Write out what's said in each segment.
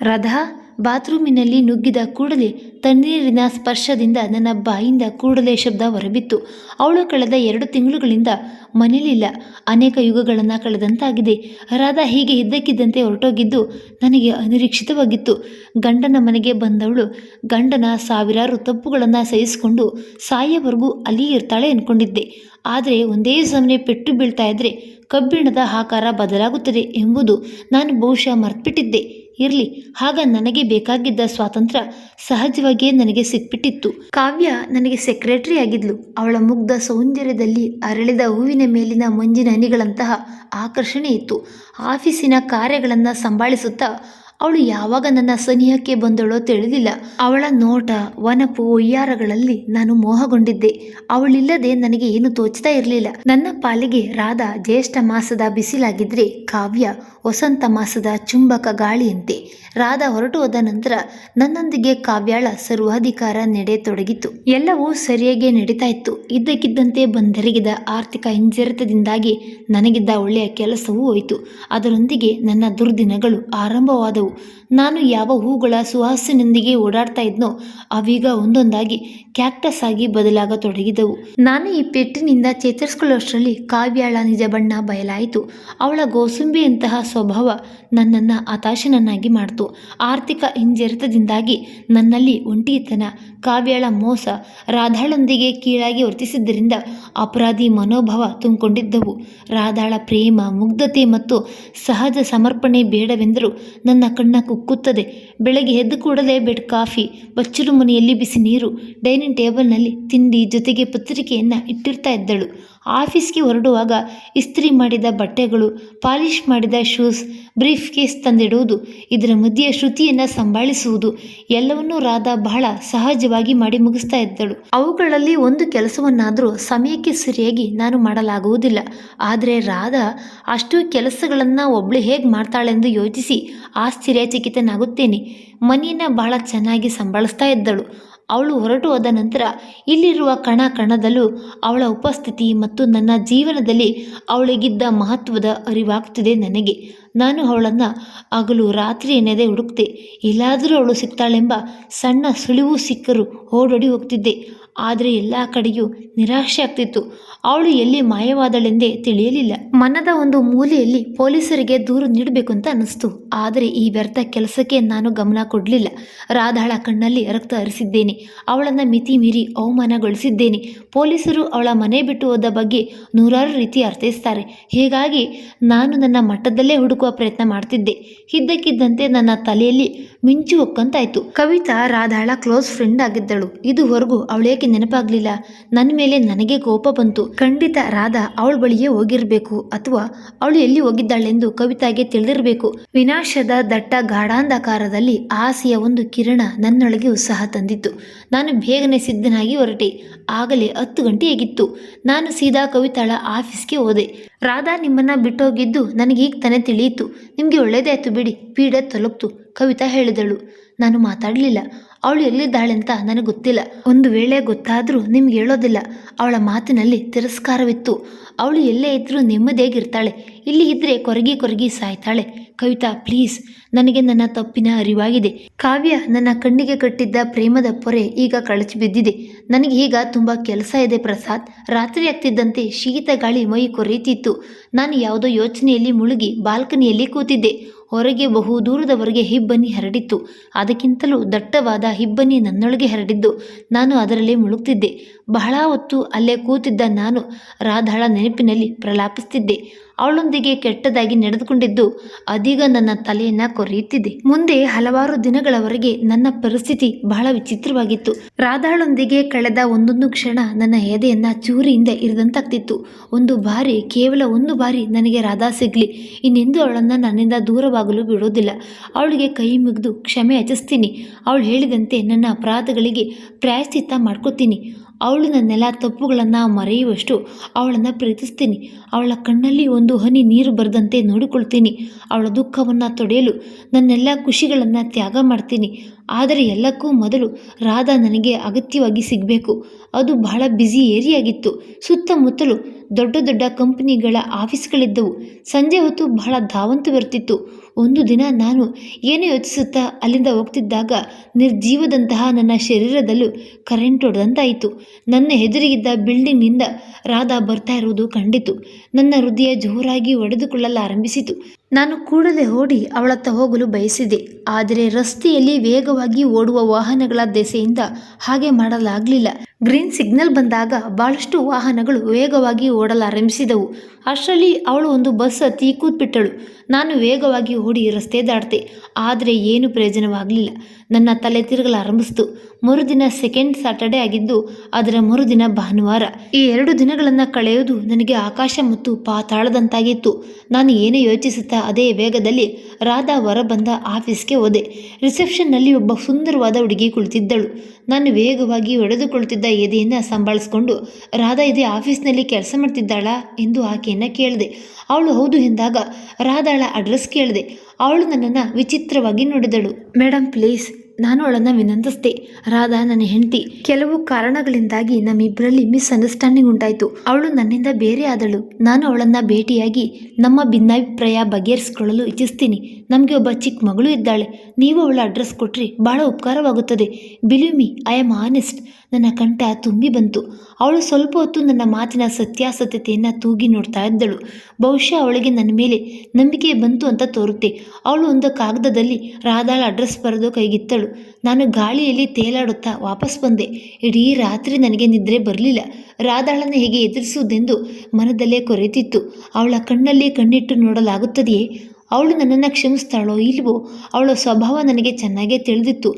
ರಾಧಾ ಬಾತ್ರೂಮಿನಲ್ಲಿ ನುಗ್ಗಿದ ಕೂಡಲೇ ತಣ್ಣೀರಿನ ಸ್ಪರ್ಶದಿಂದ ನನ್ನ ಬಾಯಿಂದ ಕೂಡಲೇ ಶಬ್ದ ಹೊರಬಿತ್ತು. ಅವಳು ಕಳೆದ ಎರಡು ತಿಂಗಳುಗಳಿಂದ ಮನೇಲಿಲ್ಲ. ಅನೇಕ ಯುಗಗಳನ್ನು ಕಳೆದಂತಾಗಿದೆ. ರಾಧಾ ಹೀಗೆ ಇದ್ದಕ್ಕಿದ್ದಂತೆ ಹೊರಟೋಗಿದ್ದು ನನಗೆ ಅನಿರೀಕ್ಷಿತವಾಗಿತ್ತು. ಗಂಡನ ಮನೆಗೆ ಬಂದವಳು ಗಂಡನ ಸಾವಿರಾರು ತಪ್ಪುಗಳನ್ನು ಸಹಿಸಿಕೊಂಡು ಸಾಯೋವರೆಗೂ ಅಲ್ಲಿ ಇರ್ತಾಳೆ ಅಂದ್ಕೊಂಡಿದ್ದೆ ಆದರೆ ಒಂದೇ ಸಮನೆ ಪೆಟ್ಟು ಬೀಳ್ತಾ ಇದ್ದರೆ ಕಬ್ಬಿಣದ ಆಕಾರ ಬದಲಾಗುತ್ತದೆ ಎಂಬುದು ನಾನು ಬಹುಶಃ ಮರ್ತ್ಬಿಟ್ಟಿದ್ದೆ. ಇರಲಿ, ಆಗ ನನಗೆ ಬೇಕಾಗಿದ್ದ ಸ್ವಾತಂತ್ರ್ಯ ಸಹಜವಾಗಿಯೇ ನನಗೆ ಸಿಕ್ಬಿಟ್ಟಿತ್ತು. ಕಾವ್ಯ ನನಗೆ ಸೆಕ್ರೆಟರಿ ಆಗಿದ್ಲು. ಅವಳ ಮುಗ್ಧ ಸೌಂದರ್ಯದಲ್ಲಿ ಅರಳಿದ ಹೂವಿನ ಮೇಲಿನ ಮಂಜಿನ ಹನಿಗಳಂತಹ ಆಕರ್ಷಣೆ ಇತ್ತು. ಆಫೀಸಿನ ಕಾರ್ಯಗಳನ್ನು ಸಂಭಾಳಿಸುತ್ತಾ ಅವಳು ಯಾವಾಗ ನನ್ನ ಸನಿಹಕ್ಕೆ ಬಂದಳೋ ತಿಳಿದಿಲ್ಲ. ಅವಳ ನೋಟ, ವನಪು, ಒಯ್ಯಾರಗಳಲ್ಲಿ ನಾನು ಮೋಹಗೊಂಡಿದ್ದೆ. ಅವಳಿಲ್ಲದೆ ನನಗೆ ಏನು ತೋಚ್ತಾ ಇರಲಿಲ್ಲ. ನನ್ನ ಪಾಲಿಗೆ ರಾಧಾ ಜ್ಯೇಷ್ಠ ಮಾಸದ ಬಿಸಿಲಾಗಿದ್ರೆ ಕಾವ್ಯ ವಸಂತ ಮಾಸದ ಚುಂಬಕ ಗಾಳಿಯಂತೆ. ರಾಧ ಹೊರಟು ಹೋದ ನಂತರ ನನ್ನೊಂದಿಗೆ ಕಾವ್ಯಾಳ ಸರ್ವಾಧಿಕಾರ ನಡೆಯತೊಡಗಿತು ಎಲ್ಲವೂ ಸರಿಯಾಗಿ ನಡೀತಾ ಇತ್ತು. ಇದ್ದಕ್ಕಿದ್ದಂತೆ ಬಂದೆರಗಿದ ಆರ್ಥಿಕ ಹಿಂಜರಿತದಿಂದಾಗಿ ನನಗಿದ್ದ ಒಳ್ಳೆಯ ಕೆಲಸವೂ ಹೋಯಿತು. ಅದರೊಂದಿಗೆ ನನ್ನ ದುರ್ದಿನಗಳು ಆರಂಭವಾದವು. ನಾನು ಯಾವ ಹೂಗಳ ಸುವಾಸನೆಯೊಂದಿಗೆ ಓಡಾಡ್ತಾ ಇದ್ನೋ ಅವೀಗ ಒಂದೊಂದಾಗಿ ಕ್ಯಾಕ್ಟಸ್ ಆಗಿ ಬದಲಾಗತೊಡಗಿದವು ನಾನು ಈ ಪೆಟ್ಟಿನಿಂದ ಚೇತರಿಸಿಕೊಳ್ಳುವಷ್ಟರಲ್ಲಿ ಕಾವ್ಯಾಳ ನಿಜ ಬಣ್ಣ ಬಯಲಾಯಿತು. ಅವಳ ಗೋಸುಂಬಿಯಂತಹ ಸ್ವಭಾವ ನನ್ನನ್ನು ಹತಾಶನನ್ನಾಗಿ ಮಾಡಿತು. ಆರ್ಥಿಕ ಹಿಂಜರಿತದಿಂದಾಗಿ ನನ್ನಲ್ಲಿ ಒಂಟಿತನ, ಕಾವ್ಯಾಳ ಮೋಸ, ರಾಧಾಳೊಂದಿಗೆ ಕೀಳಾಗಿ ವರ್ತಿಸಿದ್ದರಿಂದ ಅಪರಾಧಿ ಮನೋಭಾವ ತುಂಬಿಕೊಂಡಿದ್ದವು. ರಾಧಾಳ ಪ್ರೇಮ, ಮುಗ್ಧತೆ ಮತ್ತು ಸಹಜ ಸಮರ್ಪಣೆ ಬೇಡವೆಂದರೂ ನನ್ನ ಕಣ್ಣ ಕುಕ್ಕುತ್ತದೆ. ಬೆಳಗ್ಗೆ ಎದ್ದು ಕೂಡಲೇ ಬೆಡ್ ಕಾಫಿ, ಬಚ್ಚಲು ಮನೆಯಲ್ಲಿ ಬಿಸಿ ನೀರು, ಡೈನಿಂಗ್ ಟೇಬಲ್ನಲ್ಲಿ ತಿಂಡಿ ಜೊತೆಗೆ ಪತ್ರಿಕೆಯನ್ನು ಇಟ್ಟಿರ್ತಾ ಇದ್ದಳು. ಆಫೀಸ್ಗೆ ಹೊರಡುವಾಗ ಇಸ್ತ್ರಿ ಮಾಡಿದ ಬಟ್ಟೆಗಳು, ಪಾಲಿಶ್ ಮಾಡಿದ ಶೂಸ್, ಬ್ರೀಫ್ ಕೇಸ್ ತಂದಿಡುವುದು, ಇದರ ಮಧ್ಯೆ ಶ್ರುತಿಯನ್ನು ಸಂಭಾಳಿಸುವುದು ಎಲ್ಲವನ್ನೂ ರಾಧಾ ಬಹಳ ಸಹಜವಾಗಿ ಮಾಡಿ ಮುಗಿಸ್ತಾ ಇದ್ದಳು. ಅವುಗಳಲ್ಲಿ ಒಂದು ಕೆಲಸವನ್ನಾದರೂ ಸಮಯಕ್ಕೆ ಸರಿಯಾಗಿ ನಾನು ಮಾಡಲಾಗುವುದಿಲ್ಲ. ಆದರೆ ರಾಧಾ ಅಷ್ಟು ಕೆಲಸಗಳನ್ನು ಒಬ್ಳು ಹೇಗೆ ಮಾಡ್ತಾಳೆಂದು ಯೋಚಿಸಿ ಆಶ್ಚರ್ಯಚಕಿತನಾಗುತ್ತೇನೆ. ಮನೆಯನ್ನು ಬಹಳ ಚೆನ್ನಾಗಿ ಸಂಭಾಳಿಸ್ತಾ ಇದ್ದಳು. ಅವಳು ಹೊರಟು ಹೋದ ನಂತರ ಇಲ್ಲಿರುವ ಕಣ ಕಣದಲ್ಲೂ ಅವಳ ಉಪಸ್ಥಿತಿ ಮತ್ತು ನನ್ನ ಜೀವನದಲ್ಲಿ ಅವಳಿಗಿದ್ದ ಮಹತ್ವದ ಅರಿವಾಗ್ತಿದೆ ನನಗೆ. ನಾನು ಅವಳನ್ನು ಹಗಲು ರಾತ್ರಿ ಎನ್ನದೇ ಹುಡುಕ್ತೆ. ಎಲ್ಲಾದರೂ ಅವಳು ಸಿಗ್ತಾಳೆಂಬ ಸಣ್ಣ ಸುಳಿವು ಸಿಕ್ಕರು ಓಡೋಡಿ ಹೋಗ್ತಿದ್ದೆ. ಆದರೆ ಎಲ್ಲ ಕಡೆಯೂ ನಿರಾಶೆ ಆಗ್ತಿತ್ತು. ಅವಳು ಎಲ್ಲಿ ಮಾಯವಾದಳೆಂದೇ ತಿಳಿಯಲಿಲ್ಲ. ಮನದ ಒಂದು ಮೂಲೆಯಲ್ಲಿ ಪೊಲೀಸರಿಗೆ ದೂರು ನೀಡಬೇಕು ಅಂತ ಅನ್ನಿಸ್ತು. ಆದರೆ ಈ ವ್ಯರ್ಥ ಕೆಲಸಕ್ಕೆ ನಾನು ಗಮನ ಕೊಡಲಿಲ್ಲ. ರಾಧಾಳ ಕಣ್ಣಲ್ಲಿ ರಕ್ತ ಹರಿಸಿದ್ದೇನೆ. ಅವಳನ್ನು ಮಿತಿ ಮೀರಿ ಅವಮಾನಗೊಳಿಸಿದ್ದೇನೆ. ಪೊಲೀಸರು ಅವಳ ಮನೆ ಬಿಟ್ಟು ಹೋದ ಬಗ್ಗೆ ನೂರಾರು ರೀತಿ ಅರ್ಥೈಸ್ತಾರೆ. ಹೀಗಾಗಿ ನಾನು ನನ್ನ ಮಟ್ಟದಲ್ಲೇ ಹುಡುಕುವ ಪ್ರಯತ್ನ ಮಾಡ್ತಿದ್ದೆ. ಇದ್ದಕ್ಕಿದ್ದಂತೆ ನನ್ನ ತಲೆಯಲ್ಲಿ ಮಿಂಚು ಹೊಕ್ಕಂತಾಯ್ತು ಕವಿತಾ ರಾಧಾಳ ಕ್ಲೋಸ್ ಫ್ರೆಂಡ್ ಆಗಿದ್ದಳು. ಇದುವರೆಗೂ ಅವಳೇಕೆ ನೆನಪಾಗ್ಲಿಲ್ಲ? ನನ್ನ ಮೇಲೆ ನನಗೆ ಕೋಪ ಬಂತು. ಖಂಡಿತ ರಾಧಾ ಅವಳ ಬಳಿಯೇ ಹೋಗಿರಬೇಕು ಅಥವಾ ಅವಳು ಎಲ್ಲಿ ಹೋಗಿದ್ದಾಳೆಂದು ಕವಿತಾಗೆ ತಿಳಿದಿರಬೇಕು. ವಿನಾಶದ ದಟ್ಟ ಗಾಢಾಂಧಕಾರದಲ್ಲಿ ಆಸೆಯ ಒಂದು ಕಿರಣ ನನ್ನೊಳಗೆ ಉತ್ಸಾಹ ತಂದಿತ್ತು. ನಾನು ಬೇಗನೆ ಸಿದ್ಧನಾಗಿ ಹೊರಟೆ. ಆಗಲೇ ಹತ್ತು ಗಂಟೆ ಹೇಗಿತ್ತು? ನಾನು ಸೀದಾ ಕವಿತಾಳ ಆಫೀಸ್ಗೆ ಹೋದೆ. ರಾಧಾ ನಿಮ್ಮನ್ನ ಬಿಟ್ಟೋಗಿದ್ದು ನನಗೀಗ ತಾನೇ ತಿಳಿಯಿತು. ನಿಮಗೆ ಒಳ್ಳೇದಾಯ್ತು ಬಿಡಿ. ಪೀಡೆ ತಲುಪ್ತು. ಕವಿತಾ ಹೇಳಿದಳು. ನಾನು ಮಾತಾಡಲಿಲ್ಲ. ಅವಳು ಎಲ್ಲಿದ್ದಾಳೆ ಅಂತ ನನಗೆ ಗೊತ್ತಿಲ್ಲ. ಒಂದು ವೇಳೆ ಗೊತ್ತಾದರೂ ನಿಮ್ಗೆ ಹೇಳೋದಿಲ್ಲ. ಅವಳ ಮಾತಿನಲ್ಲಿ ತಿರಸ್ಕಾರವಿತ್ತು. ಅವಳು ಎಲ್ಲೇ ಇದ್ದರೂ ನೆಮ್ಮದಿಯಾಗಿರ್ತಾಳೆ. ಇಲ್ಲಿ ಇದ್ದರೆ ಕೊರಗಿ ಕೊರಗಿ ಸಾಯ್ತಾಳೆ. ಕವಿತಾ ಪ್ಲೀಸ್ ನನಗೆ ನನ್ನ ತಪ್ಪಿನ ಅರಿವಾಗಿದೆ. ಕಾವ್ಯ ನನ್ನ ಕಣ್ಣಿಗೆ ಕಟ್ಟಿದ್ದ ಪ್ರೇಮದ ಪೊರೆ ಈಗ ಕಳಚಿ ಬಿದ್ದಿದೆ. ನನಗೆ ಈಗ ತುಂಬ ಕೆಲಸ ಇದೆ ಪ್ರಸಾದ್. ರಾತ್ರಿ ಆಗ್ತಿದ್ದಂತೆ ಶೀತ ಗಾಳಿ ಮೈ ಕೊರೆಯುತ್ತಿತ್ತು. ನಾನು ಯಾವುದೋ ಯೋಚನೆಯಲ್ಲಿ ಮುಳುಗಿ ಬಾಲ್ಕನಿಯಲ್ಲಿ ಕೂತಿದ್ದೆ. ಹೊರಗೆ ಬಹು ದೂರದವರೆಗೆ ಹಿಬ್ಬನಿ ಹರಡಿತ್ತು. ಅದಕ್ಕಿಂತಲೂ ದಟ್ಟವಾದ ಹಿಬ್ಬನಿ ನನ್ನೊಳಗೆ ಹರಡಿದ್ದು. ನಾನು ಅದರಲ್ಲಿ ಮುಳುಗ್ತಿದ್ದೆ. ಬಹಳ ಹೊತ್ತು ಅಲ್ಲೇ ಕೂತಿದ್ದ ನಾನು ರಾಧಾಳ ನೆನಪಿನಲ್ಲಿ ಪ್ರಲಾಪಿಸ್ತಿದ್ದೆ. ಅವಳೊಂದಿಗೆ ಕೆಟ್ಟದಾಗಿ ನಡೆದುಕೊಂಡಿದ್ದು ಅದೀಗ ನನ್ನ ತಲೆಯನ್ನ ಕೊರೆಯುತ್ತಿದೆ. ಮುಂದೆ ಹಲವಾರು ದಿನಗಳವರೆಗೆ ನನ್ನ ಪರಿಸ್ಥಿತಿ ಬಹಳ ವಿಚಿತ್ರವಾಗಿತ್ತು. ರಾಧಾಳೊಂದಿಗೆ ಕಳೆದ ಒಂದೊಂದು ಕ್ಷಣ ನನ್ನ ಎದೆಯನ್ನ ಚೂರಿಯಿಂದ ಇರಿದಂತಾಗ್ತಿತ್ತು. ಒಂದು ಬಾರಿ, ಕೇವಲ ಒಂದು ಬಾರಿ ನನಗೆ ರಾಧಾ ಸಿಗ್ಲಿ. ಇನ್ನೆಂದು ಅವಳನ್ನು ನನ್ನಿಂದ ದೂರವಾಗಲು ಬಿಡೋದಿಲ್ಲ. ಅವಳಿಗೆ ಕೈ ಮುಗಿದು, ಕ್ಷಮೆ ಯಾಚಿಸ್ತೀನಿ. ಅವಳು ಹೇಳಿದಂತೆ ನನ್ನ ಅಪರಾಧಗಳಿಗೆ ಪ್ರಾಯಶ್ಚಿತ್ತ ಮಾಡ್ಕೋತೀನಿ. ಅವಳು ನನ್ನೆಲ್ಲ ತಪ್ಪುಗಳನ್ನು ಮರೆಯುವಷ್ಟು ಅವಳನ್ನು ಪ್ರೀತಿಸ್ತೀನಿ. ಅವಳ ಕಣ್ಣಲ್ಲಿ ಒಂದು ಹನಿ ನೀರು ಬರದಂತೆ ನೋಡಿಕೊಳ್ತೀನಿ. ಅವಳ ದುಃಖವನ್ನು ತೊಡೆಯಲು ನನ್ನೆಲ್ಲ ಖುಷಿಗಳನ್ನು ತ್ಯಾಗ ಮಾಡ್ತೀನಿ. ಆದರೆ ಎಲ್ಲಕ್ಕೂ ಮೊದಲು ರಾಧಾ ನನಗೆ ಅಗತ್ಯವಾಗಿ ಸಿಗಬೇಕು. ಅದು ಬಹಳ ಬ್ಯುಸಿ ಏರಿಯಾಗಿತ್ತು ಸುತ್ತಮುತ್ತಲು ದೊಡ್ಡ ದೊಡ್ಡ ಕಂಪನಿಗಳ ಆಫೀಸ್ಗಳಿದ್ದವು. ಸಂಜೆ ಹೊತ್ತು ಬಹಳ ಧಾವಂತ ಬರ್ತಿತ್ತು. ಒಂದು ದಿನ ನಾನು ಏನು ಯೋಚಿಸುತ್ತಾ ಅಲ್ಲಿಂದ ಹೋಗ್ತಿದ್ದಾಗ ನಿರ್ಜೀವದಂತಹ ನನ್ನ ಶರೀರದಲ್ಲೂ ಕರೆಂಟ್ ಹೊಡೆದಂತಾಯಿತು ನನ್ನ ಎದುರಿಗಿದ್ದ ಬಿಲ್ಡಿಂಗ್ನಿಂದ ರಾಧಾ ಬರ್ತಾ ಇರುವುದು ಕಂಡಿತು. ನನ್ನ ಹೃದಯ ಜೋರಾಗಿ ಹೊಡೆದುಕೊಳ್ಳಲಾರಂಭಿಸಿತು ನಾನು ಕೂಡಲೇ ಓಡಿ ಅವಳತ್ತ ಹೋಗಲು ಬಯಸಿದೆ. ಆದರೆ ರಸ್ತೆಯಲ್ಲಿ ವೇಗವಾಗಿ ಓಡುವ ವಾಹನಗಳ ದೆಸೆಯಿಂದ ಹಾಗೆ ಮಾಡಲಾಗಲಿಲ್ಲ. ಗ್ರೀನ್ ಸಿಗ್ನಲ್ ಬಂದಾಗ ಬಹಳಷ್ಟು ವಾಹನಗಳು ವೇಗವಾಗಿ ಓಡಲಾರಂಭಿಸಿದವು ಅಷ್ಟರಲ್ಲಿ ಅವಳು ಒಂದು ಬಸ್ ಹತ್ತಿ ಕೂತ್ಬಿಟ್ಟಳು. ನಾನು ವೇಗವಾಗಿ ಓಡಿ ರಸ್ತೆ ದಾಟ್ತೆ ಆದರೆ ಏನು ಪ್ರಯೋಜನವಾಗಲಿಲ್ಲ. ನನ್ನ ತಲೆ ತಿರುಗಲಾರಂಭಿಸಿತು ಮರುದಿನ ಸೆಕೆಂಡ್ ಸ್ಯಾಟರ್ಡೆ ಆಗಿದ್ದು ಅದರ ಮರುದಿನ ಭಾನುವಾರ. ಈ ಎರಡು ದಿನಗಳನ್ನು ಕಳೆಯುವುದು ನನಗೆ ಆಕಾಶ ಮತ್ತು ಪಾತಾಳದಂತಾಗಿತ್ತು. ನಾನು ಏನೇ ಯೋಚಿಸುತ್ತಾ ಅದೇ ವೇಗದಲ್ಲಿ ರಾಧಾ ಹೊರ ಬಂದ ಆಫೀಸ್ಗೆ ಹೋದೆ. ರಿಸೆಪ್ಷನ್ನಲ್ಲಿ ಒಬ್ಬ ಸುಂದರವಾದ ಹುಡುಗಿ ಕುಳಿತಿದ್ದಳು. ನಾನು ವೇಗವಾಗಿ ಹೊಡೆದುಕೊಳ್ಳುತ್ತಿದ್ದ ಎದೆಯನ್ನು ಸಂಭಾಳಿಸ್ಕೊಂಡು ರಾಧಾ ಇದೇ ಆಫೀಸ್ನಲ್ಲಿ ಕೆಲಸ ಮಾಡ್ತಿದ್ದಾಳಾ? ಎಂದು ಆಕೆಯನ್ನು ಕೇಳಿದೆ. ಅವಳು ಹೌದು ಎಂದಾಗ ರಾಧಾಳ ಅಡ್ರೆಸ್ ಕೇಳಿದೆ. ಅವಳು ನನ್ನನ್ನು ವಿಚಿತ್ರವಾಗಿ ನೋಡಿದಳು. ಮೇಡಮ್ ಪ್ಲೀಸ್, ನಾನು ಅವಳನ್ನು ವಿನಂತಿಸಿದೆ. ರಾಧಾ ನನ್ನ ಹೆಂಡತಿ. ಕೆಲವು ಕಾರಣಗಳಿಂದಾಗಿ ನಮ್ಮಿಬ್ಬರಲ್ಲಿ ಮಿಸ್ಅಂಡರ್ಸ್ಟ್ಯಾಂಡಿಂಗ್ ಉಂಟಾಯಿತು. ಅವಳು ನನ್ನಿಂದ ಬೇರೆ ಆದಳು. ನಾನು ಅವಳನ್ನು ಭೇಟಿಯಾಗಿ ನಮ್ಮ ಭಿನ್ನಾಭಿಪ್ರಾಯ ಬಗೆಹರಿಸಿಕೊಳ್ಳಲು ಇಚ್ಛಿಸ್ತೀನಿ. ನಮಗೆ ಒಬ್ಬ ಚಿಕ್ಕ ಮಗಳು ಇದ್ದಾಳೆ. ನೀವು ಅವಳ ಅಡ್ರೆಸ್ ಕೊಟ್ಟರೆ ಭಾಳ ಉಪಕಾರವಾಗುತ್ತದೆ. Believe me I am honest ನನ್ನ ಕಂಠ ತುಂಬಿ ಬಂತು. ಅವಳು ಸ್ವಲ್ಪ ಹೊತ್ತು ನನ್ನ ಮಾತಿನ ಸತ್ಯಾಸತ್ಯತೆಯನ್ನು ತೂಗಿ ನೋಡ್ತಾ ಇದ್ದಳು. ಬಹುಶಃ ಅವಳಿಗೆ ನನ್ನ ಮೇಲೆ ನಂಬಿಕೆ ಬಂತು ಅಂತ ತೋರುತ್ತೆ. ಅವಳು ಒಂದು ಕಾಗದದಲ್ಲಿ ರಾಧಾಳ ಅಡ್ರೆಸ್ ಬರೆದು ಕೈಗಿತ್ತಳು. ನಾನು ಗಾಳಿಯಲ್ಲಿ ತೇಲಾಡುತ್ತಾ ವಾಪಸ್ ಬಂದೆ. ಇಡೀ ರಾತ್ರಿ ನನಗೆ ನಿದ್ರೆ ಬರಲಿಲ್ಲ. ರಾಧಾಳನ್ನು ಹೇಗೆ ಎದುರಿಸುವುದೆಂದು ಮನದಲ್ಲೇ ಕೊರೆತಿತ್ತು. ಅವಳ ಕಣ್ಣಲ್ಲಿ ಕಣ್ಣಿಟ್ಟು ನೋಡಲಾಗುತ್ತದೆಯೇ? ಅವಳು ನನ್ನನ್ನು ಕ್ಷಮಿಸ್ತಾಳೋ ಇಲ್ವೋ? ಅವಳ ಸ್ವಭಾವ ನನಗೆ ಚೆನ್ನಾಗೇ ತಿಳಿದಿತ್ತು.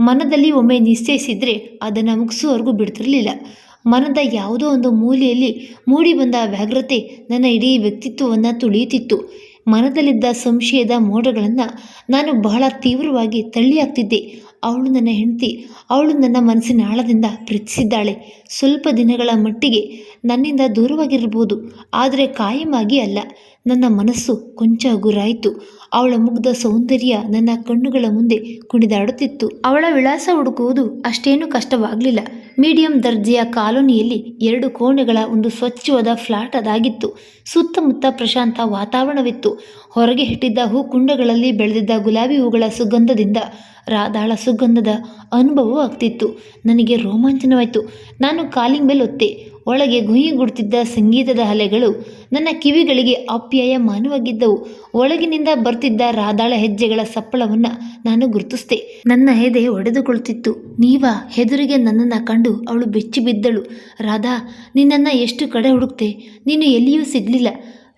ಮನದಲ್ಲಿ ಒಮ್ಮೆ ನಿಶ್ಚಯಿಸಿದರೆ ಅದನ್ನು ಮುಗಿಸುವವರೆಗೂ ಬಿಡ್ತಿರಲಿಲ್ಲ. ಮನದ ಯಾವುದೋ ಒಂದು ಮೂಲೆಯಲ್ಲಿ ಮೂಡಿ ಬಂದ ವ್ಯಾಘ್ರತೆ ನನ್ನ ಇಡೀ ವ್ಯಕ್ತಿತ್ವವನ್ನು ತುಳಿಯುತ್ತಿತ್ತು. ಮನದಲ್ಲಿದ್ದ ಸಂಶಯದ ಮೋಡಗಳನ್ನು ನಾನು ಬಹಳ ತೀವ್ರವಾಗಿ ತಳ್ಳಿಯಾಗ್ತಿದ್ದೆ ಅವಳು ನನ್ನ ಹೆಂಡತಿ, ಅವಳು ನನ್ನ ಮನಸ್ಸಿನ ಆಳದಿಂದ ಪ್ರೀತಿಸಿದ್ದಾಳೆ. ಸ್ವಲ್ಪ ದಿನಗಳ ಮಟ್ಟಿಗೆ ನನ್ನಿಂದ ದೂರವಾಗಿರ್ಬೋದು, ಆದರೆ ಕಾಯಮಾಗಿ ಅಲ್ಲ. ನನ್ನ ಮನಸ್ಸು ಕೊಂಚ ಗುರಾಯಿತು. ಅವಳ ಮುಗ್ಧ ಸೌಂದರ್ಯ ನನ್ನ ಕಣ್ಣುಗಳ ಮುಂದೆ ಕುಣಿದಾಡುತ್ತಿತ್ತು. ಅವಳ ವಿಳಾಸ ಹುಡುಕುವುದು ಅಷ್ಟೇನು ಕಷ್ಟವಾಗಲಿಲ್ಲ. ಮೀಡಿಯಂ ದರ್ಜೆಯ ಕಾಲೋನಿಯಲ್ಲಿ ಎರಡು ಕೋಣೆಗಳ ಒಂದು ಸ್ವಚ್ಛವಾದ ಫ್ಲಾಟ್ ಅದಾಗಿತ್ತು. ಸುತ್ತಮುತ್ತ ಪ್ರಶಾಂತ ವಾತಾವರಣವಿತ್ತು. ಹೊರಗೆ ಹಿಟ್ಟಿದ್ದ ಹೂ ಕುಂಡಗಳಲ್ಲಿ ಬೆಳೆದಿದ್ದ ಗುಲಾಬಿ ಹೂಗಳ ಸುಗಂಧದಿಂದ ರಾಧಾಳ ಸುಗಂಧದ ಅನುಭವ ಆಗ್ತಿತ್ತು ನನಗೆ ರೋಮಾಂಚನವಾಯಿತು. ನಾನು ಕಾಲಿಂಗ್ ಬೆಲ್ ಒತ್ತೆ ಒಳಗೆ ಗುಯ್ಯುಗುಡ್ತಿದ್ದ ಸಂಗೀತದ ಅಲೆಗಳು ನನ್ನ ಕಿವಿಗಳಿಗೆ ಅಪ್ಯಾಯಮಾನವಾಗಿದ್ದವು ಒಳಗಿನಿಂದ ಬರ್ತಿದ್ದ ರಾಧಾಳ ಹೆಜ್ಜೆಗಳ ಸಪ್ಪಳವನ್ನು ನಾನು ಗುರುತಿಸಿದೆ. ನನ್ನ ಹೆದೆ ಒಡೆದುಕೊಳ್ತಿತ್ತು. ನೀವ, ಹೆದುರಿಗೆ ನನ್ನನ್ನು ಕಂಡು ಅವಳು ಬೆಚ್ಚಿ ಬಿದ್ದಳು. ರಾಧಾ, ನಿನ್ನನ್ನು ಎಷ್ಟು ಕಡೆ ಹುಡುಕ್ತೆ ನೀನು ಎಲ್ಲಿಯೂ ಸಿಗಲಿಲ್ಲ.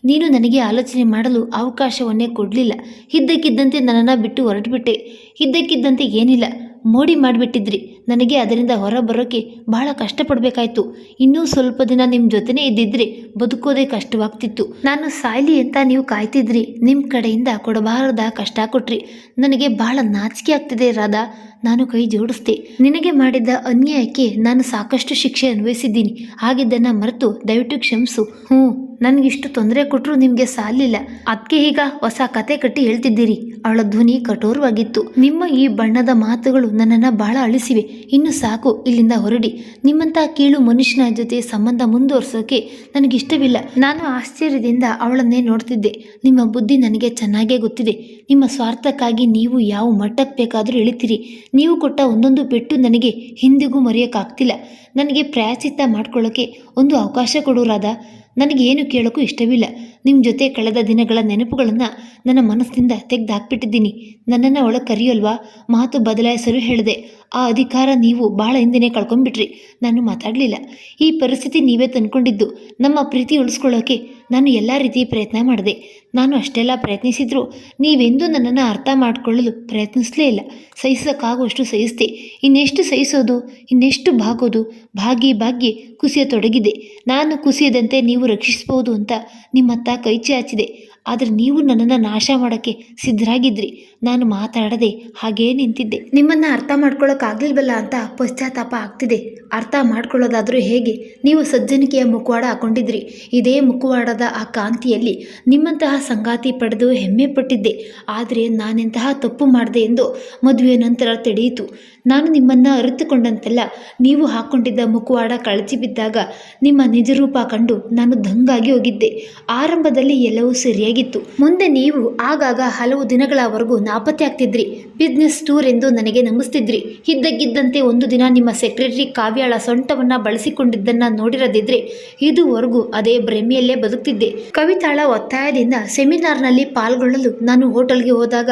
ನೀನು ನನಗೆ ಆಲೋಚನೆ ಮಾಡಲು ಅವಕಾಶವನ್ನೇ ಕೊಡಲಿಲ್ಲ. ಇದ್ದಕ್ಕಿದ್ದಂತೆ ನನ್ನನ್ನು ಬಿಟ್ಟು ಹೊರಟುಬಿಟ್ಟೆ. ಇದ್ದಕ್ಕಿದ್ದಂತೆ ಏನಿಲ್ಲ. ಮೋಡಿ ಮಾಡಿಬಿಟ್ಟಿದ್ರಿ. ನನಗೆ ಅದರಿಂದ ಹೊರ ಬರೋಕ್ಕೆ ಬಹಳ ಕಷ್ಟಪಡಬೇಕಾಯ್ತು. ಇನ್ನೂ ಸ್ವಲ್ಪ ದಿನ ನಿಮ್ಮ ಜೊತೆನೇ ಇದ್ದಿದ್ರೆ ಬದುಕೋದೇ ಕಷ್ಟವಾಗ್ತಿತ್ತು. ನಾನು ಸಾಯ್ಲಿ ಅಂತ ನೀವು ಕಾಯ್ತಿದ್ರಿ. ನಿಮ್ಮ ಕಡೆಯಿಂದ ಕೊಡಬಾರದ ಕಷ್ಟ ಕೊಟ್ರಿ. ನನಗೆ ಬಹಳ ನಾಚಿಕೆ ಆಗ್ತಿದೆ ರಾಧಾ. ನಾನು ಕೈ ಜೋಡಿಸ್ದೆ. ನಿನಗೆ ಮಾಡಿದ್ದ ಅನ್ಯಾಯಕ್ಕೆ ನಾನು ಸಾಕಷ್ಟು ಶಿಕ್ಷೆ ಅನ್ವಯಿಸಿದ್ದೀನಿ. ಆಗಿದ್ದನ್ನು ಮರೆತು ದಯವಿಟ್ಟು ಕ್ಷಮಿಸು. ಹ್ಞೂ ನನಗಿಷ್ಟು ತೊಂದರೆ ಕೊಟ್ಟರು ನಿಮಗೆ ಸಾಲಿಲ್ಲ. ಅದಕ್ಕೆ ಈಗ ಹೊಸ ಕತೆ ಕಟ್ಟಿ ಹೇಳ್ತಿದ್ದೀರಿ. ಅವಳ ಧ್ವನಿ ಕಠೋರವಾಗಿತ್ತು. ನಿಮ್ಮ ಈ ಬಣ್ಣದ ಮಾತುಗಳು ನನ್ನನ್ನು ಬಹಳ ಅಳಿಸಿವೆ. ಇನ್ನು ಸಾಕು, ಇಲ್ಲಿಂದ ಹೊರಡಿ. ನಿಮ್ಮಂಥ ಕೀಳು ಮನುಷ್ಯನ ಜೊತೆ ಸಂಬಂಧ ಮುಂದುವರ್ಸೋಕೆ ನನಗಿಷ್ಟವಿಲ್ಲ. ನಾನು ಆಶ್ಚರ್ಯದಿಂದ ಅವಳನ್ನೇ ನೋಡ್ತಿದ್ದೆ. ನಿಮ್ಮ ಬುದ್ಧಿ ನನಗೆ ಚೆನ್ನಾಗೇ ಗೊತ್ತಿದೆ. ನಿಮ್ಮ ಸ್ವಾರ್ಥಕ್ಕಾಗಿ ನೀವು ಯಾವ ಮಟ್ಟಕ್ಕೆ ಬೇಕಾದರೂ ಇಳಿತೀರಿ. ನೀವು ಕೊಟ್ಟ ಒಂದೊಂದು ಪೆಟ್ಟು ನನಗೆ ಹಿಂದಿಗೂ ಮರೆಯೋಕ್ಕಾಗ್ತಿಲ್ಲ. ನನಗೆ ಪ್ರಾಯಚಿತ್ತ ಮಾಡ್ಕೊಳ್ಳೋಕೆ ಒಂದು ಅವಕಾಶ ಕೊಡು, ರಾಧಾ. ನನಗೇನು ಕೇಳೋಕ್ಕೂ ಇಷ್ಟವಿಲ್ಲ. ನಿಮ್ಮ ಜೊತೆ ಕಳೆದ ದಿನಗಳ ನೆನಪುಗಳನ್ನು ನನ್ನ ಮನಸ್ಸಿನಿಂದ ತೆಗೆದು ಹಾಕ್ಬಿಟ್ಟಿದ್ದೀನಿ ನನ್ನನ್ನು ಒಳಗೆ ಕರೆಯೋಲ್ವಾ? ಮಾತು ಬದಲಾಯಿಸಲು ಹೇಳಿದೆ. ಆ ಅಧಿಕಾರ ನೀವು ಭಾಳ ಹಿಂದೆನೇ ಕಳ್ಕೊಂಡ್ಬಿಟ್ರಿ. ನಾನು ಮಾತಾಡಲಿಲ್ಲ. ಈ ಪರಿಸ್ಥಿತಿ ನೀವೇ ತಂದ್ಕೊಂಡಿದ್ದು. ನಮ್ಮ ಪ್ರೀತಿ ಉಳಿಸ್ಕೊಳ್ಳೋಕೆ ನಾನು ಎಲ್ಲ ರೀತಿ ಪ್ರಯತ್ನ ಮಾಡಿದೆ. ನಾನು ಅಷ್ಟೆಲ್ಲ ಪ್ರಯತ್ನಿಸಿದ್ರು. ನೀವೆಂದೂ ನನ್ನನ್ನು ಅರ್ಥ ಮಾಡಿಕೊಳ್ಳಲು ಪ್ರಯತ್ನಿಸಲೇ ಇಲ್ಲ. ಸಹಿಸೋಕ್ಕಾಗುವಷ್ಟು ಸಹಿಸ್ತೆ ಇನ್ನೆಷ್ಟು ಸಹಿಸೋದು, ಇನ್ನೆಷ್ಟು ಬಾಗೋದು ಭಾಗಿ ಭಾಗ್ಯ ಕುಸಿಯತೊಡಗಿದೆ. ನಾನು ಕುಸಿಯದಂತೆ ನೀವು ರಕ್ಷಿಸಬಹುದು ಅಂತ ನಿಮ್ಮತ್ತ ಕೈ ಚಾಚಿದೆ. ಆದರೆ ನೀವು ನನ್ನನ್ನು ನಾಶ ಮಾಡೋಕ್ಕೆ ಸಿದ್ಧರಾಗಿದ್ರಿ. ನಾನು ಮಾತಾಡದೆ ಹಾಗೇ ನಿಂತಿದ್ದೆ. ನಿಮ್ಮನ್ನು ಅರ್ಥ ಮಾಡ್ಕೊಳ್ಳೋಕ್ಕಾಗಲಿಲ್ವಲ್ಲ ಅಂತ ಪಶ್ಚಾತ್ತಾಪ ಆಗ್ತಿದೆ. ಅರ್ಥ ಮಾಡ್ಕೊಳ್ಳೋದಾದರೂ ಹೇಗೆ? ನೀವು ಸಜ್ಜನಿಕೆಯ ಮುಖವಾಡ ಹಾಕೊಂಡಿದ್ರಿ. ಇದೇ ಮುಖವಾಡದ ಆ ಕಾಂತಿಯಲ್ಲಿ ನಿಮ್ಮಂತಹ ಸಂಗಾತಿ ಪಡೆದು ಹೆಮ್ಮೆ ಪಟ್ಟಿದ್ದೆ ಆದರೆ ನಾನೆಂತಹ ತಪ್ಪು ಮಾಡಿದೆ ಎಂದು ಮದುವೆ ನಂತರ ತಿಳಿಯಿತು. ನಾನು ನಿಮ್ಮನ್ನು ಅರಿತುಕೊಂಡಂತೆಲ್ಲ, ನೀವು ಹಾಕ್ಕೊಂಡಿದ್ದ ಮುಖವಾಡ ಕಳಚಿ ಬಿದ್ದಾಗ ನಿಮ್ಮ ನಿಜರೂಪ ಕಂಡು ನಾನು ದಂಗಾಗಿ ಹೋಗಿದ್ದೆ. ಆರಂಭದಲ್ಲಿ ಎಲ್ಲವೂ ಸರಿಯಾಗಿತ್ತು. ಮುಂದೆ ನೀವು ಆಗಾಗ ಹಲವು ದಿನಗಳವರೆಗೂ ನಾಪತ್ತೆ ಆಗ್ತಿದ್ರಿ. ಬಿಸ್ನೆಸ್ ಟೂರ್ ಎಂದು ನನಗೆ ನಂಬಿಸ್ತಿದ್ರಿ. ಇದ್ದಕ್ಕಿದ್ದಂತೆ ಒಂದು ದಿನ ನಿಮ್ಮ ಸೆಕ್ರೆಟರಿ ಕಾವ್ಯಾಳ ಸೊಂಟವನ್ನ ಬಳಸಿಕೊಂಡಿದ್ದನ್ನ ನೋಡಿರದಿದ್ರೆ ಇದುವರೆಗೂ ಅದೇ ಭ್ರಮೆಯಲ್ಲೇ ಬದುಕ್ತಿದ್ದೆ. ಕವಿತಾಳ ಒತ್ತಾಯದಿಂದ ಸೆಮಿನಾರ್ನಲ್ಲಿ ಪಾಲ್ಗೊಳ್ಳಲು ನಾನು ಹೋಟೆಲ್ಗೆ ಹೋದಾಗ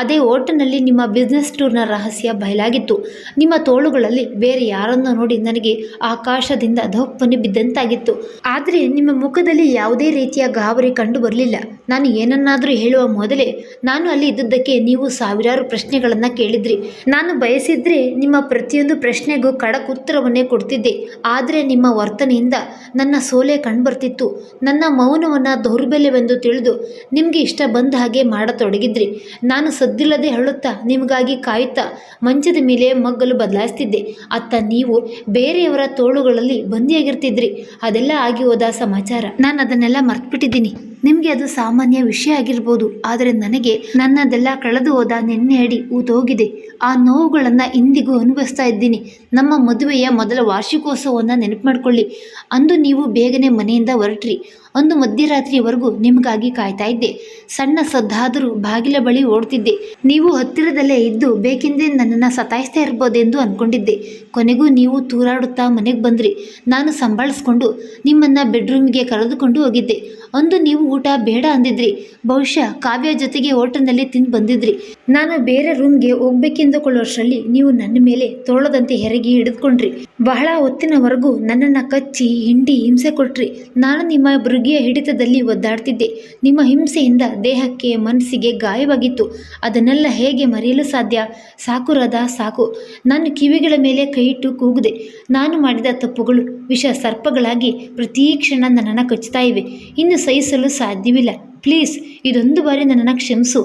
ಅದೇ ಹೋಟೆಲ್ನಲ್ಲಿ ನಿಮ್ಮ ಬಿಸ್ನೆಸ್ ಟೂರ್ನ ರಹಸ್ಯ ಬಯಲಾಗಿತ್ತು. ನಿಮ್ಮ ತೋಳುಗಳಲ್ಲಿ ಬೇರೆ ಯಾರನ್ನೋ ನೋಡಿ ನನಗೆ ಆಕಾಶದಿಂದ ಧಪ್ಪನೆ ಬಿದ್ದಂತಾಗಿತ್ತು. ಆದರೆ ನಿಮ್ಮ ಮುಖದಲ್ಲಿ ಯಾವುದೇ ರೀತಿಯ ಗಾಬರಿ ಕಂಡು ಬರಲಿಲ್ಲ ನಾನು ಏನನ್ನಾದರೂ ಹೇಳುವ ಮೊದಲೇ ನಾನು ಅಲ್ಲಿ ಇದ್ದುದಕ್ಕೆ ನೀವು ಸಾವಿರಾರು ಪ್ರಶ್ನೆಗಳನ್ನು ಕೇಳಿದ್ರಿ. ನಾನು ಬಯಸಿದ್ರೆ ನಿಮ್ಮ ಪ್ರತಿಯೊಂದು ಪ್ರಶ್ನೆಗೂ ಖಡಕ್ ಉತ್ತರವನ್ನೇ ಕೊಡ್ತಿದ್ದೆ. ಆದರೆ ನಿಮ್ಮ ವರ್ತನೆಯಿಂದ ನನ್ನ ಸೋಲೆ ಕಂಡುಬರ್ತಿತ್ತು ನನ್ನ ಮೌನವನ್ನು ದೌರ್ಬಲ್ಯವೆಂದು ತಿಳಿದು ನಿಮಗೆ ಇಷ್ಟ ಬಂದ ಹಾಗೆ ಮಾಡತೊಡಗಿದ್ರಿ. ನಾನು ಸದ್ದಿಲ್ಲದೆ ಹೇಳುತ್ತಾ ನಿಮಗಾಗಿ ಕಾಯುತ್ತಾ, ಮಂಚದ ಮೇಲೆ ಮಗ್ಗಲು ಬದಲಾಯಿಸ್ತಿದ್ದೆ. ಅತ್ತ ನೀವು ಬೇರೆಯವರ ತೋಳುಗಳಲ್ಲಿ ಬಂದಿಯಾಗಿರ್ತಿದ್ರಿ. ಅದೆಲ್ಲ ಆಗಿ ಹೋದ ಸಮಾಚಾರ. ನಾನು ಅದನ್ನೆಲ್ಲ ಮರ್ತ್ಬಿಟ್ಟಿದ್ದೀನಿ. ನಿಮಗೆ ಅದು ಸಾಮಾನ್ಯ ವಿಷಯ ಆಗಿರ್ಬೋದು. ಆದರೆ ನನಗೆ ನನ್ನದೆಲ್ಲ ಕಳೆದು ಹೋದ ನೆನ್ನೆ ಅಡಿ ಊತೋಗಿದೆ. ಆ ನೋವುಗಳನ್ನು ಇಂದಿಗೂ ಅನುಭವಿಸ್ತಾ ಇದ್ದೀನಿ. ನಮ್ಮ ಮದುವೆಯ ಮೊದಲ ವಾರ್ಷಿಕೋತ್ಸವವನ್ನು ನೆನಪು ಮಾಡಿಕೊಳ್ಳಿ. ಅಂದು ನೀವು ಬೇಗನೆ ಮನೆಯಿಂದ ಹೊರಟ್ರಿ. ಒಂದು ಮಧ್ಯರಾತ್ರಿವರೆಗೂ ನಿಮಗಾಗಿ ಕಾಯ್ತಾ ಇದ್ದೆ. ಸಣ್ಣ ಸದ್ದಾದರೂ ಬಾಗಿಲ ಬಳಿ ಓಡ್ತಿದ್ದೆ. ನೀವು ಹತ್ತಿರದಲ್ಲೇ ಇದ್ದು ಬೇಕೆಂದೇ ನನ್ನನ್ನು ಸತಾಯಿಸ್ತಾ ಇರ್ಬೋದೆಂದು ಅಂದ್ಕೊಂಡಿದ್ದೆ ಕೊನೆಗೂ ನೀವು ತೂರಾಡುತ್ತಾ ಮನೆಗೆ ಬಂದ್ರಿ. ನಾನು ಸಂಭಾಳಿಸ್ಕೊಂಡು ನಿಮ್ಮನ್ನು ಬೆಡ್ರೂಮ್ಗೆ ಕರೆದುಕೊಂಡು ಹೋಗಿದ್ದೆ. ಅಂದು ನೀವು ಊಟ ಬೇಡ ಅಂದಿದ್ರಿ. ಬಹುಶಃ ಕಾವ್ಯ ಜೊತೆಗೆ ಹೋಟೆಲ್ನಲ್ಲಿ ತಿಂದು ಬಂದಿದ್ರಿ. ನಾನು ಬೇರೆ ರೂಮ್ಗೆ ಹೋಗ್ಬೇಕೆಂದುಕೊಳ್ಳೋಷ್ಟರಲ್ಲಿ ನೀವು ನನ್ನ ಮೇಲೆ ತೋಳದಂತೆ ಹೆರಗಿ ಹಿಡಿದುಕೊಂಡ್ರಿ. ಬಹಳ ಹೊತ್ತಿನವರೆಗೂ ನನ್ನನ್ನು ಕಚ್ಚಿ, ಹಿಂಡಿ, ಹಿಂಸೆ ಕೊಟ್ರಿ. ನಾನು ನಿಮ್ಮ ಮೃಗಿಯ ಹಿಡಿತದಲ್ಲಿ ಒದ್ದಾಡ್ತಿದ್ದೆ. ನಿಮ್ಮ ಹಿಂಸೆಯಿಂದ ದೇಹಕ್ಕೆ ಮನಸ್ಸಿಗೆ ಗಾಯವಾಗಿತ್ತು. ಅದನ್ನೆಲ್ಲ ಹೇಗೆ ಮರೆಯಲು ಸಾಧ್ಯ? ಸಾಕು ರಥ ಸಾಕು. ನಾನು ಕಿವಿಗಳ ಮೇಲೆ ಕೈಯಿಟ್ಟು ಕೂಗಿದೆ. ನಾನು ಮಾಡಿದ ತಪ್ಪುಗಳು ವಿಷ ಸರ್ಪಗಳಾಗಿ ಪ್ರತಿ ಕ್ಷಣ ನನ್ನನ್ನು ಕಚ್ಚುತ್ತಾ ಇವೆ. ಇನ್ನು ಸಹಿಸಲು ಸಾಧ್ಯವಿಲ್ಲ. ಪ್ಲೀಸ್ ಇದೊಂದು ಬಾರಿ ನನ್ನನ್ನು ಕ್ಷಮಿಸು.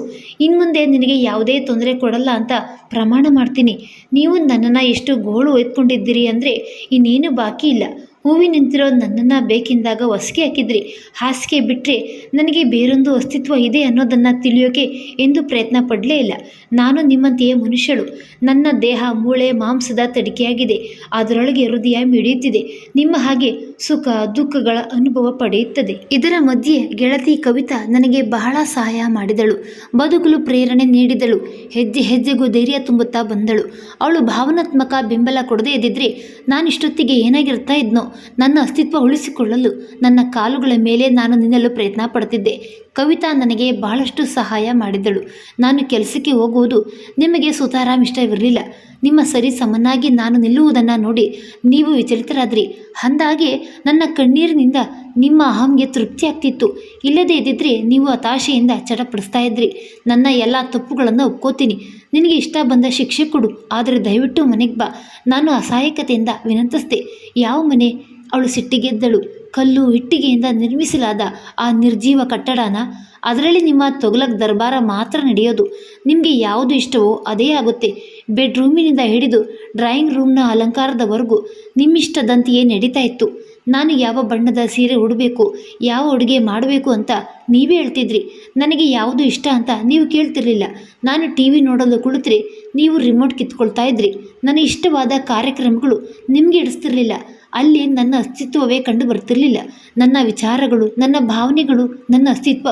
ಇನ್ಮುಂದೆ ನಿನಗೆ ಯಾವುದೇ ತೊಂದರೆ ಕೊಡಲ್ಲ ಅಂತ ಪ್ರಮಾಣ ಮಾಡ್ತೀನಿ. ನೀವು ನನ್ನನ್ನು ಎಷ್ಟು ಗೋಳು ಎತ್ಕೊಂಡಿದ್ದೀರಿ ಅಂದರೆ ಇನ್ನೇನು ಬಾಕಿ ಇಲ್ಲ. ಹೂವಿ ನಿಂತಿರೋ ನನ್ನನ್ನು ಬೇಕಿಂದಾಗ ಹೊಸಿಗೆ ಹಾಕಿದ್ರಿ. ಹಾಸಿಗೆ ಬಿಟ್ಟರೆ ನನಗೆ ಬೇರೊಂದು ಅಸ್ತಿತ್ವ ಇದೆ ಅನ್ನೋದನ್ನು ತಿಳಿಯೋಕೆ ಎಂದು ಪ್ರಯತ್ನ ಪಡಲೇ ಇಲ್ಲ. ನಾನು ನಿಮ್ಮಂತೆಯೇ ಮನುಷ್ಯಳು. ನನ್ನ ದೇಹ, ಮೂಳೆ, ಮಾಂಸದ ತಡಿಕೆಯಾಗಿದೆ. ಅದರೊಳಗೆ ಹೃದಯ ಮಿಡಿಯುತ್ತಿದೆ. ನಿಮ್ಮ ಹಾಗೆ ಸುಖ, ದುಃಖಗಳ ಅನುಭವ ಪಡೆಯುತ್ತದೆ. ಇದರ ಮಧ್ಯೆ ಗೆಳತಿ ಕವಿತಾ ನನಗೆ ಬಹಳ ಸಹಾಯ ಮಾಡಿದಳು. ಬದುಕಲು ಪ್ರೇರಣೆ ನೀಡಿದಳು. ಹೆಜ್ಜೆ ಹೆಜ್ಜೆಗೂ ಧೈರ್ಯ ತುಂಬುತ್ತಾ ಬಂದಳು. ಅವಳು ಭಾವನಾತ್ಮಕ ಬೆಂಬಲ ಕೊಡದೇ ಇದ್ದಿದ್ರೆ ನಾನಿಷ್ಟೊತ್ತಿಗೆ ಏನಾಗಿರ್ತಾ ಇದ್ನೋ? ನನ್ನ ಅಸ್ತಿತ್ವ ಉಳಿಸಿಕೊಳ್ಳಲು ನನ್ನ ಕಾಲುಗಳ ಮೇಲೆ ನಾನು ನಿನ್ನಲು ಪ್ರಯತ್ನ ಪಡ್ತಿದ್ದೆ ಕವಿತಾ ನನಗೆ ಬಹಳಷ್ಟು ಸಹಾಯ ಮಾಡಿದಳು. ನಾನು ಕೆಲಸಕ್ಕೆ ಹೋಗುವುದು ನಿಮಗೆ ಸುತಾರಾಮ್ ಇಷ್ಟವಿರಲಿಲ್ಲ. ನಿಮ್ಮ ಸರಿ ಸಮನಾಗಿ ನಾನು ನಿಲ್ಲುವುದನ್ನು ನೋಡಿ ನೀವು ವಿಚಲಿತರಾದ್ರಿ. ಅಂದಾಗೆ ನನ್ನ ಕಣ್ಣೀರಿನಿಂದ ನಿಮ್ಮ ಅಹಂಗೆ ತೃಪ್ತಿ ಆಗ್ತಿತ್ತು. ಇಲ್ಲದೇ ಇದ್ದಿದ್ರೆ ನೀವು ಹತಾಶೆಯಿಂದ ಚಟಪಡಿಸ್ತಾ ಇದ್ರಿ. ನನ್ನ ಎಲ್ಲ ತಪ್ಪುಗಳನ್ನು ಒಪ್ಕೋತೀನಿ. ನಿನಗೆ ಇಷ್ಟ ಬಂದ ಶಿಕ್ಷೆ ಕೊಡು. ಆದರೆ ದಯವಿಟ್ಟು ಮನೆಗೆ ಬಾ. ನಾನು ಅಸಹಾಯಕತೆಯಿಂದ ವಿನಂತಿಸ್ದೆ. ಯಾವ ಮನೆ? ಅವಳು ಸಿಟ್ಟಿಗೆದ್ದಳು. ಕಲ್ಲು ಇಟ್ಟಿಗೆಯಿಂದ ನಿರ್ಮಿಸಲಾದ ಆ ನಿರ್ಜೀವ ಕಟ್ಟಡನ ಅದರಲ್ಲಿ ನಿಮ್ಮ ತೊಗಲಕ್ ದರ್ಬಾರ ಮಾತ್ರ ನಡೆಯೋದು. ನಿಮಗೆ ಯಾವುದು ಇಷ್ಟವೋ ಅದೇ ಆಗುತ್ತೆ. ಬೆಡ್ರೂಮಿನಿಂದ ಹಿಡಿದು ಡ್ರಾಯಿಂಗ್ ರೂಮ್ನ ಅಲಂಕಾರದವರೆಗೂ ನಿಮ್ಮಿಷ್ಟದಂತೆಯೇ ನಡೀತಾ ಇತ್ತು. ನಾನು ಯಾವ ಬಣ್ಣದ ಸೀರೆ ಉಡಬೇಕು, ಯಾವ ಉಡುಗೆ ಮಾಡಬೇಕು ಅಂತ ನೀವೇ ಹೇಳ್ತಿದ್ರಿ. ನನಗೆ ಯಾವುದು ಇಷ್ಟ ಅಂತ ನೀವು ಕೇಳ್ತಿರ್ಲಿಲ್ಲ. ನಾನು ಟಿ ವಿ ನೋಡಲು ಕುಳಿತರೆ ನೀವು ರಿಮೋಟ್ ಕಿತ್ಕೊಳ್ತಾ ಇದ್ರಿ. ನನಗೆ ಇಷ್ಟವಾದ ಕಾರ್ಯಕ್ರಮಗಳು ನಿಮಗೆ ಇಡಿಸ್ತಿರ್ಲಿಲ್ಲ ಅಲ್ಲಿ ನನ್ನ ಅಸ್ತಿತ್ವವೇ ಕಂಡು ಬರ್ತಿರಲಿಲ್ಲ. ನನ್ನ ವಿಚಾರಗಳು, ನನ್ನ ಭಾವನೆಗಳು, ನನ್ನ ಅಸ್ತಿತ್ವ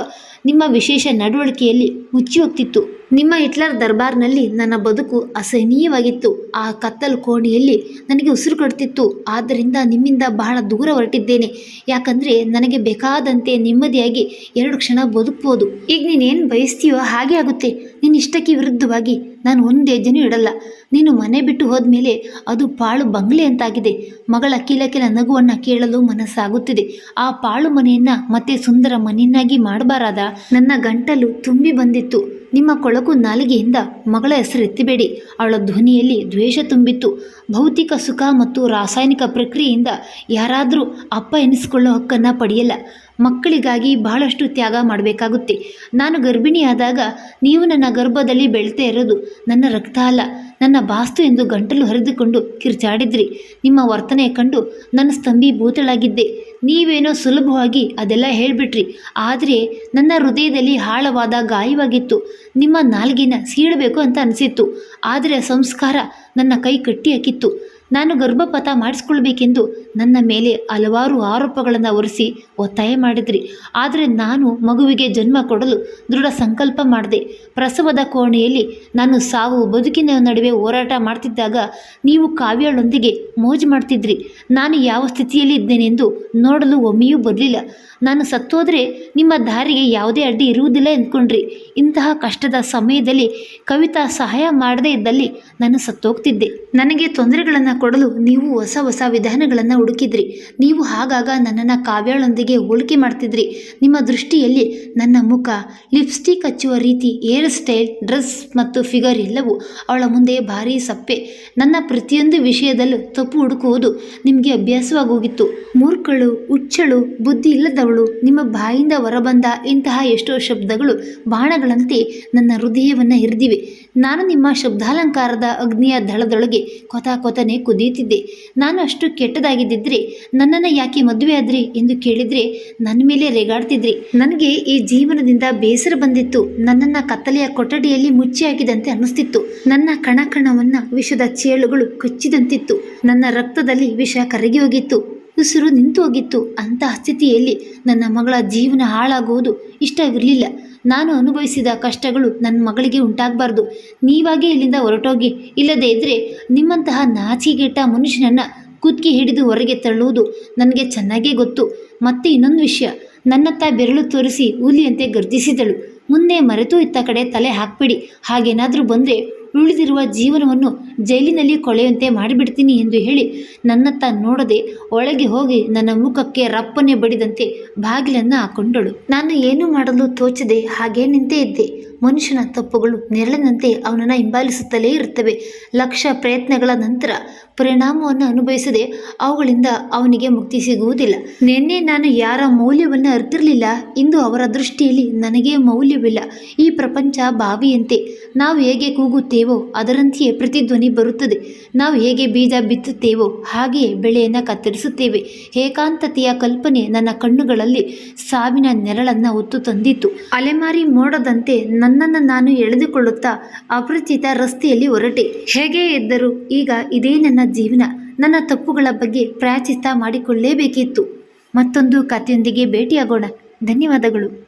ನಿಮ್ಮ ವಿಶೇಷ ನಡವಳಿಕೆಯಲ್ಲಿ ಮುಚ್ಚಿ ಹೋಗ್ತಿತ್ತು ನಿಮ್ಮ ಹಿಟ್ಲರ್ ದರ್ಬಾರ್ನಲ್ಲಿ ನನ್ನ ಬದುಕು ಅಸಹನೀಯವಾಗಿತ್ತು. ಆ ಕತ್ತಲು ಕೋಣೆಯಲ್ಲಿ ನನಗೆ ಉಸಿರು ಕಟ್ತಿತ್ತು ಆದ್ದರಿಂದ ನಿಮ್ಮಿಂದ ಬಹಳ ದೂರ ಹೊರಟಿದ್ದೇನೆ. ಯಾಕಂದರೆ ನನಗೆ ಬೇಕಾದಂತೆ ನೆಮ್ಮದಿಯಾಗಿ ಎರಡು ಕ್ಷಣ ಬದುಕ್ಬೋದು. ಈಗ ನೀನೇನು ಬಯಸ್ತೀಯೋ ಹಾಗೆ ಆಗುತ್ತೆ. ನಿನ್ನ ಇಷ್ಟಕ್ಕೆ ವಿರುದ್ಧವಾಗಿ ನಾನು ಒಂದು ಹೆಜ್ಜೆನೂ ಇಡಲ್ಲ. ನೀನು ಮನೆ ಬಿಟ್ಟು ಹೋದ್ಮೇಲೆ ಅದು ಪಾಳು ಬಂಗ್ಲೆ ಅಂತಾಗಿದೆ. ಮಗಳ ಕೀಲಕಿಲ ನಗುವನ್ನು ಕೇಳಲು ಮನಸ್ಸಾಗುತ್ತಿದೆ. ಆ ಪಾಳು ಮನೆಯನ್ನು ಮತ್ತೆ ಸುಂದರ ಮನೆಯನ್ನಾಗಿ ಮಾಡಬಾರಾದ ನನ್ನ ಗಂಟಲು ತುಂಬಿ ಬಂದಿತ್ತು. ನಿಮ್ಮ ಕೊಳಕು ನಾಲಿಗೆಯಿಂದ ಮಗಳ ಹೆಸರು ಎತ್ತಿಬೇಡಿ. ಅವಳ ಧ್ವನಿಯಲ್ಲಿ ದ್ವೇಷ ತುಂಬಿತ್ತು. ಭೌತಿಕ ಸುಖ ಮತ್ತು ರಾಸಾಯನಿಕ ಪ್ರಕ್ರಿಯೆಯಿಂದ ಯಾರಾದರೂ ಅಪ್ಪ ಎನಿಸಿಕೊಳ್ಳೋ ಹಕ್ಕನ್ನು ಪಡೆಯಲ್ಲ. ಮಕ್ಕಳಿಗಾಗಿ ಬಹಳಷ್ಟು ತ್ಯಾಗ ಮಾಡಬೇಕಾಗುತ್ತೆ. ನಾನು ಗರ್ಭಿಣಿಯಾದಾಗ ನೀವು ನನ್ನ ಗರ್ಭದಲ್ಲಿ ಬೆಳ್ತಾ ಇರೋದು ನನ್ನ ರಕ್ತ ಅಲ್ಲ. ನನ್ನ ಬಾಸ್ತು ಎಂದು ಗಂಟಲು ಹರಿದುಕೊಂಡು ಕಿರ್ಚಾಡಿದ್ರಿ. ನಿಮ್ಮ ವರ್ತನೆ ಕಂಡು ನನ್ನ ಸ್ತಂಭೀಭೂತಳಾಗಿದ್ದೆ. ನೀವೇನೋ ಸುಲಭವಾಗಿ ಅದೆಲ್ಲ ಹೇಳಿಬಿಟ್ರಿ. ಆದರೆ ನನ್ನ ಹೃದಯದಲ್ಲಿ ಆಳವಾದ ಗಾಯವಾಗಿತ್ತು. ನಿಮ್ಮ ನಾಲ್ಗಿನ ಸೀಳಬೇಕು ಅಂತ ಅನಿಸಿತ್ತು. ಆದರೆ ಸಂಸ್ಕಾರ ನನ್ನ ಕೈ ಕಟ್ಟಿ ಹಾಕಿತ್ತು. ನಾನು ಗರ್ಭಪಾತ ಮಾಡಿಸ್ಕೊಳ್ಬೇಕೆಂದು ನನ್ನ ಮೇಲೆ ಹಲವಾರು ಆರೋಪಗಳನ್ನು ಹೊರಿಸಿ ಒತ್ತಾಯ ಮಾಡಿದ್ರಿ. ಆದರೆ ನಾನು ಮಗುವಿಗೆ ಜನ್ಮ ಕೊಡಲು ದೃಢ ಸಂಕಲ್ಪ ಮಾಡಿದೆ. ಪ್ರಸವದ ಕೋಣೆಯಲ್ಲಿ ನಾನು ಸಾವು ಬದುಕಿನ ನಡುವೆ ಹೋರಾಟ ಮಾಡ್ತಿದ್ದಾಗ ನೀವು ಕಾವ್ಯಳೊಂದಿಗೆ ಮೋಜು ಮಾಡ್ತಿದ್ರಿ. ನಾನು ಯಾವ ಸ್ಥಿತಿಯಲ್ಲಿ ಇದ್ದೇನೆಂದು ನೋಡಲು ಒಮ್ಮೆಯೂ ಬರಲಿಲ್ಲ. ನಾನು ಸತ್ತೋದ್ರೆ ನಿಮ್ಮ ದಾರಿಗೆ ಯಾವುದೇ ಅಡ್ಡಿ ಇರುವುದಿಲ್ಲ ಎಂದ್ಕೊಂಡ್ರಿ. ಇಂತಹ ಕಷ್ಟದ ಸಮಯದಲ್ಲಿ ಕವಿತಾ ಸಹಾಯ ಮಾಡದೇ ಇದ್ದಲ್ಲಿ ನಾನು ಸತ್ತೋಗ್ತಿದ್ದೆ. ನನಗೆ ತೊಂದರೆಗಳನ್ನು ಕೊಡಲು ನೀವು ಹೊಸ ಹೊಸ ವಿಧಾನಗಳನ್ನು ಹುಡುಕಿದ್ರಿ. ನೀವು ಹಾಗಾಗ ನನ್ನನ್ನು ಕಾವ್ಯಗಳೊಂದಿಗೆ ಹೋಲಿಕೆ ಮಾಡ್ತಿದ್ರಿ. ನಿಮ್ಮ ದೃಷ್ಟಿಯಲ್ಲಿ ನನ್ನ ಮುಖ, ಲಿಪ್ಸ್ಟಿಕ್ ಹಚ್ಚುವ ರೀತಿ ಏರ್ ಸ್ಟೈಲ್, ಡ್ರೆಸ್ ಮತ್ತು ಫಿಗರ್ ಎಲ್ಲವೂ ಅವಳ ಮುಂದೆ ಭಾರೀ ಸಪ್ಪೆ. ನನ್ನ ಪ್ರತಿಯೊಂದು ವಿಷಯದಲ್ಲೂ ತಪ್ಪು ಹುಡುಕುವುದು ನಿಮಗೆ ಅಭ್ಯಾಸವಾಗೋಗಿತ್ತು. ಮೂರ್ಖಳು, ಹುಚ್ಚಳು, ಬುದ್ಧಿ ಇಲ್ಲದವಳು ನಿಮ್ಮ ಬಾಯಿಂದ ಹೊರಬಂದ ಇಂತಹ ಎಷ್ಟೋ ಶಬ್ದಗಳು ಬಾಣಗಳಂತೆ ನನ್ನ ಹೃದಯವನ್ನು ಹಿರಿದಿವೆ. ನಾನು ನಿಮ್ಮ ಶಬ್ದಾಲಂಕಾರದ ಅಗ್ನಿಯ ದಳದೊಳಗೆ ಕೊತ ಕೊತನೆ ಕುದಿಯುತ್ತಿದ್ದೆ. ನಾನು ಅಷ್ಟು ಕೆಟ್ಟದಾಗಿದ್ದಿದ್ರೆ ನನ್ನನ್ನು ಯಾಕೆ ಮದುವೆ ಆದ್ರಿ ಎಂದು ಕೇಳಿದ್ರೆ ನನ್ನ ಮೇಲೆ ರೇಗಾಡ್ತಿದ್ರಿ. ನನಗೆ ಈ ಜೀವನದಿಂದ ಬೇಸರ ಬಂದಿತ್ತು. ನನ್ನನ್ನು ಕತ್ತಲೆಯ ಕೊಠಡಿಯಲ್ಲಿ ಮುಚ್ಚಿ ಹಾಕಿದಂತೆ ಅನ್ನಿಸ್ತಿತ್ತು. ನನ್ನ ಕಣಕಣವನ್ನು ವಿಷದ ಚೇಳುಗಳು ಕಚ್ಚಿದಂತಿತ್ತು. ನನ್ನ ರಕ್ತದಲ್ಲಿ ವಿಷ ಕರಗಿ ಹೋಗಿತ್ತು. ಉಸಿರು ನಿಂತು ಹೋಗಿತ್ತು. ಅಂತಹ ಸ್ಥಿತಿಯಲ್ಲಿ ನನ್ನ ಮಗಳ ಜೀವನ ಹಾಳಾಗುವುದು ಇಷ್ಟವಿರಲಿಲ್ಲ ನಾನು ಅನುಭವಿಸಿದ ಕಷ್ಟಗಳು ನನ್ನ ಮಗಳಿಗೆ ಉಂಟಾಗಬಾರ್ದು. ನೀವಾಗೇ ಇಲ್ಲಿಂದ ಹೊರಟೋಗಿ. ಇಲ್ಲದೇ ಇದ್ದರೆ ನಿಮ್ಮಂತಹ ನಾಚಿಗೆಟ್ಟ ಮನುಷ್ಯನನ್ನು ಕುತ್ತಿಗೆ ಹಿಡಿದು ಹೊರಗೆ ತಳ್ಳುವುದು ನನಗೆ ಚೆನ್ನಾಗೇ ಗೊತ್ತು. ಮತ್ತೆ ಇನ್ನೊಂದು ವಿಷಯ. ನನ್ನತ್ತ ಬೆರಳು ತೋರಿಸಿ ಹುಲಿಯಂತೆ ಗರ್ಜಿಸಿದಳು. ಮುಂದೆ ಮರೆತು ಇತ್ತ ಕಡೆ ತಲೆ ಹಾಕಬೇಡಿ. ಹಾಗೇನಾದರೂ ಬಂದರೆ ಉಳಿದಿರುವ ಜೀವನವನ್ನು ಜೈಲಿನಲ್ಲಿ ಕೊಳೆಯುವಂತೆ ಮಾಡಿಬಿಡ್ತೀನಿ ಎಂದು ಹೇಳಿ ನನ್ನತ್ತ ನೋಡದೆ ಒಳಗೆ ಹೋಗಿ ನನ್ನ ಮುಖಕ್ಕೆ ರಪ್ಪನೆ ಬಡಿದಂತೆ ಬಾಗಿಲನ್ನು ಹಾಕೊಂಡಳು. ನಾನು ಏನು ಮಾಡಲು ತೋಚದೆ ಹಾಗೇ ನಿಂತೇ ಇದ್ದೆ. ಮನುಷ್ಯನ ತಪ್ಪುಗಳು ನೆರಳಿನಂತೆ ಅವನನ್ನು ಹಿಂಬಾಲಿಸುತ್ತಲೇ ಇರುತ್ತವೆ. ಲಕ್ಷ ಪ್ರಯತ್ನಗಳ ನಂತರ ಪರಿಣಾಮವನ್ನು ಅನುಭವಿಸದೆ ಅವುಗಳಿಂದ ಅವನಿಗೆ ಮುಕ್ತಿ ಸಿಗುವುದಿಲ್ಲ. ನಿನ್ನೆ ನಾನು ಯಾರ ಮೌಲ್ಯವನ್ನು ಅರಿತಿರಲಿಲ್ಲ. ಇಂದು ಅವರ ದೃಷ್ಟಿಯಲ್ಲಿ ನನಗೆ ಮೌಲ್ಯವಿಲ್ಲ. ಈ ಪ್ರಪಂಚ ಬಾವಿಯಂತೆ. ನಾವು ಹೇಗೆ ಕೂಗುತ್ತೇವೋ ಅದರಂತೆಯೇ ಪ್ರತಿಧ್ವನಿ ಬರುತ್ತದೆ. ನಾವು ಹೇಗೆ ಬೀಜ ಬಿತ್ತುತ್ತೇವೋ ಹಾಗೆಯೇ ಬೆಳೆಯನ್ನು ಕತ್ತರಿಸುತ್ತೇವೆ. ಏಕಾಂತತೆಯ ಕಲ್ಪನೆ ನನ್ನ ಕಣ್ಣುಗಳಲ್ಲಿ ಸಾವಿನ ನೆರಳನ್ನು ಹೊತ್ತು ತಂದಿತ್ತು. ಅಲೆಮಾರಿ ಮೋಡದಂತೆ ನನ್ನನ್ನು ನಾನು ಎಳೆದುಕೊಳ್ಳುತ್ತಾ ಅಪರಿಚಿತ ರಸ್ತೆಯಲ್ಲಿ ಹೊರಟೆ. ಹೇಗೆ ಇದ್ದರೂ ಈಗ ಇದೇ ನನ್ನ ಜೀವನ. ನನ್ನ ತಪ್ಪುಗಳ ಬಗ್ಗೆ ಪ್ರಾಯಚಿತ್ತ ಮಾಡಿಕೊಳ್ಳಲೇಬೇಕಿತ್ತು ಮತ್ತೊಂದು ಕಥೆಯೊಂದಿಗೆ ಭೇಟಿಯಾಗೋಣ. ಧನ್ಯವಾದಗಳು.